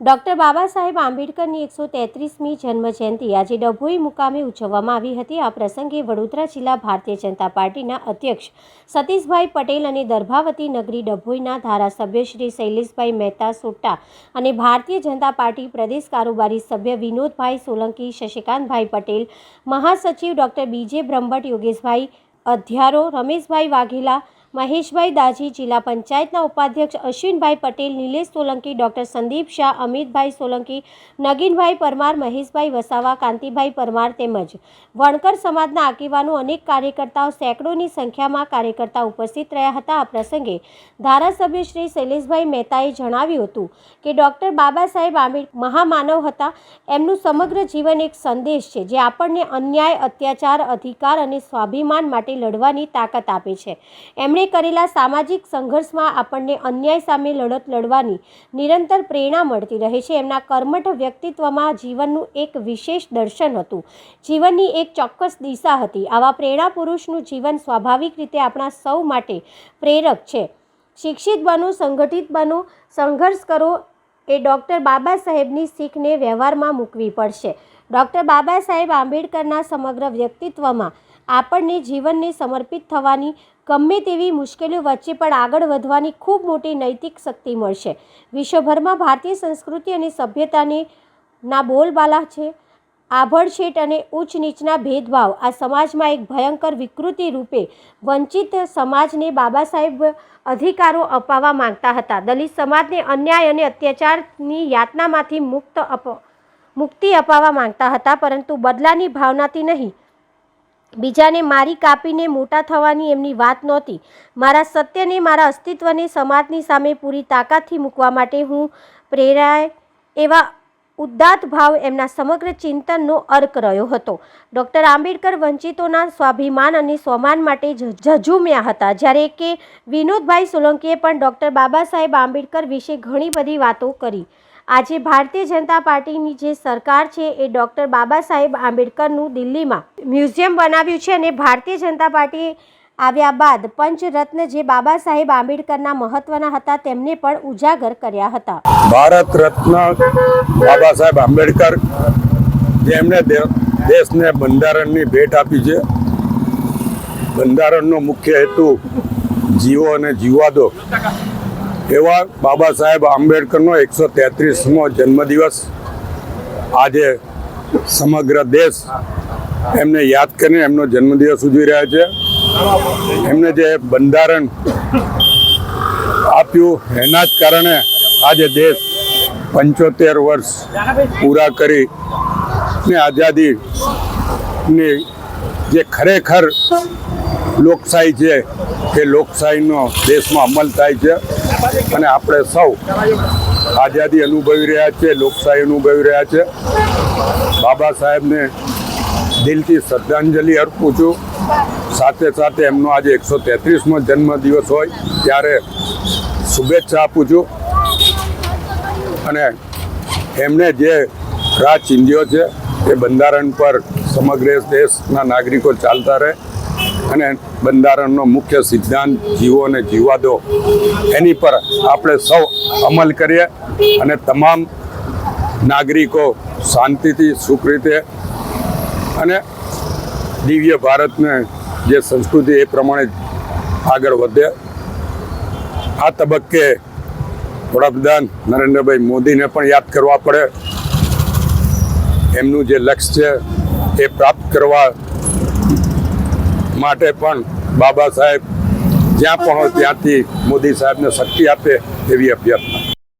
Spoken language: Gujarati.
ડૉક્ટર બાબા સાહેબ આંબેડકરની એકસો તેત્રીસમી જન્મજયંતિ આજે ડભોઈ મુકામે ઉજવવામાં આવી હતી. આ પ્રસંગે વડોદરા જિલ્લા ભારતીય જનતા પાર્ટીના અધ્યક્ષ સતીશભાઈ પટેલ અને દર્ભાવતી નગરી ડભોઈના ધારાસભ્ય શ્રી શૈલેષભાઈ મહેતા સોટ્ટા અને ભારતીય જનતા પાર્ટી પ્રદેશ કારોબારી સભ્ય વિનોદભાઈ સોલંકી, શશિકાંતભાઈ પટેલ, મહાસચિવ doctor B J Brahmbhatt Yogeshbhai અધ્યારો, Rameshbhai Vaghela મહેશભાઈ દાજી જિલ્લા પંચાયતના ઉપાધ્યક્ષ અશ્વિનભાઈ પટેલ, નિલેશ સોલંકી, ડૉક્ટર સંદીપ શાહ, અમિતભાઈ સોલંકી, નગીનભાઈ પરમાર, મહેશભાઈ વસાવા, કાંતિભાઈ પરમાર તેમજ વણકર સમાજના આગેવાનો અનેક કાર્યકર્તાઓ સેંકડોની સંખ્યામાં કાર્યકર્તા ઉપસ્થિત રહ્યા હતા. આ પ્રસંગે ધારાસભ્ય શ્રી શૈલેષભાઈ મહેતાએ જણાવ્યું હતું કે ડૉક્ટર બાબા સાહેબ આંબેડકર મહામાનવ હતા. એમનું સમગ્ર જીવન એક સંદેશ છે જે આપણને અન્યાય, અત્યાચાર, અધિકાર અને સ્વાભિમાન માટે લડવાની તાકાત આપે છે. એમણે કરેલા સામાજિક સંઘર્ષમાં આપણને અન્યાય સામે લડત લડવાની નિરંતર પ્રેરણા મળતી રહે છે. એમના કર્મઠ વ્યક્તિત્વમાં જીવનનું એક વિશેષ દર્શન હતું. જીવનની એક ચોક્કસ દિશા હતી. આવા પ્રેરણા પુરુષનું જીવન સ્વાભાવિક રીતે આપણા સૌ માટે પ્રેરક છે. શિક્ષિત બનો, સંગઠિત બનો, સંઘર્ષ કરો એ ડૉક્ટર બાબા સાહેબની શીખને વ્યવહારમાં મૂકવી પડશે. ડૉક્ટર બાબા સાહેબ આંબેડકરના સમગ્ર વ્યક્તિત્વમાં આપણને જીવનને સમર્પિત થવાની ગમે તેવી મુશ્કેલીઓ વચ્ચે પણ આગળ વધવાની ખૂબ મોટી નૈતિક શક્તિ મળશે. વિશ્વભરમાં ભારતીય સંસ્કૃતિ અને સભ્યતાની ના બોલબાલા છે. આભડછેટ અને ઉચ્ચ નીચના ભેદભાવ આ સમાજમાં એક ભયંકર વિકૃતિ રૂપે વંચિત સમાજને બાબા સાહેબ અધિકારો અપાવવા માંગતા હતા. દલિત સમાજને અન્યાય અને અત્યાચારની યાતનામાંથી મુક્ત અપ મુક્તિ અપાવવા માંગતા હતા, પરંતુ બદલાની ભાવનાથી નહીં. બીજાને મારી કાપીને મોટા થવાની એમની વાત નહોતી. મારા સત્યને, મારા અસ્તિત્વને, સમાજની સામે પૂરી તાકાતથી મૂકવા માટે હું પ્રેરાય એવા ઉદ્દાત ભાવ એમના સમગ્ર ચિંતનનો અર્ક રહ્યો હતો. ડૉક્ટર આંબેડકર વંચિતોના સ્વાભિમાન અને સ્વમાન માટે ઝઝુમ્યા હતા, જ્યારે કે વિનોદભાઈ સોલંકીએ પણ ડૉક્ટર બાબા સાહેબ આંબેડકર વિશે ઘણી બધી વાતો કરી. આજે ભારતીય જનતા પાર્ટીની જે સરકાર છે એ ડૉક્ટર બાબા સાહેબ આંબેડકરનું દિલ્હીમાં મ્યુઝિયમ બનાવ્યું છે અને ભારતીય જનતા પાર્ટી આવ્યા બાદ પંચરત્ન જે બાબા સાહેબ આંબેડકરના મહત્વના હતા તેમને પણ ઉજાગર કર્યા હતા. ભારત રત્ન બાબા સાહેબ આંબેડકર જેમણે દેશને બંધારણની ભેટ આપી છે. બંધારણનો મુખ્ય હેતુ જીવો અને જીવવા દો એવા બાબા સાહેબ આંબેડકરનો એકસો તેત્રીસમો જન્મદિવસ આજે સમગ્ર દેશ એમને યાદ કરીને એમનો જન્મદિવસ ઉજવી રહ્યા છે. એમને જે બંધારણ આપ્યું એના જ કારણે આજે દેશ પંચોતેર વર્ષ પૂરા કરી ને આઝાદીની જે ખરેખર લોકશાહી છે કે લોકશાહીનો દેશમાં અમલ થાય છે. અને આપણે સૌ આઝાદી અનુભવી રહ્યા છે લોકશાહી અનુભવી રહ્યા છે બાબા સાહેબને દિલથી શ્રદ્ધાંજલિ અર્પું છું. સાથે સાથે એમનો આજે એકસો તેત્રીસમો જન્મદિવસ હોય ત્યારે શુભેચ્છા આપું છું. અને એમને જે રાહ ચીંધ્યો છે, એ બંધારણ પર સમગ્ર દેશના નાગરિકો ચાલતા રહે. અને બંધારણનો મુખ્ય સિદ્ધાંત જીવો અને જીવવા દો એની પર આપણે સૌ અમલ કરીએ અને તમામ નાગરિકો શાંતિથી સુખ રીતે અને દિવ્ય ભારતને જે સંસ્કૃતિ એ પ્રમાણે આગળ વધે. આ તબક્કે વડાપ્રધાન નરેન્દ્રભાઈ મોદીને પણ યાદ કરવા પડે. એમનું જે લક્ષ્ય છે એ પ્રાપ્ત કરવા માટે પણ બાબા સાહેબ જ્યાં પણ હોય ત્યાંથી મોદી સાહેબને શક્તિ આપે એવી અભ્યર્થના.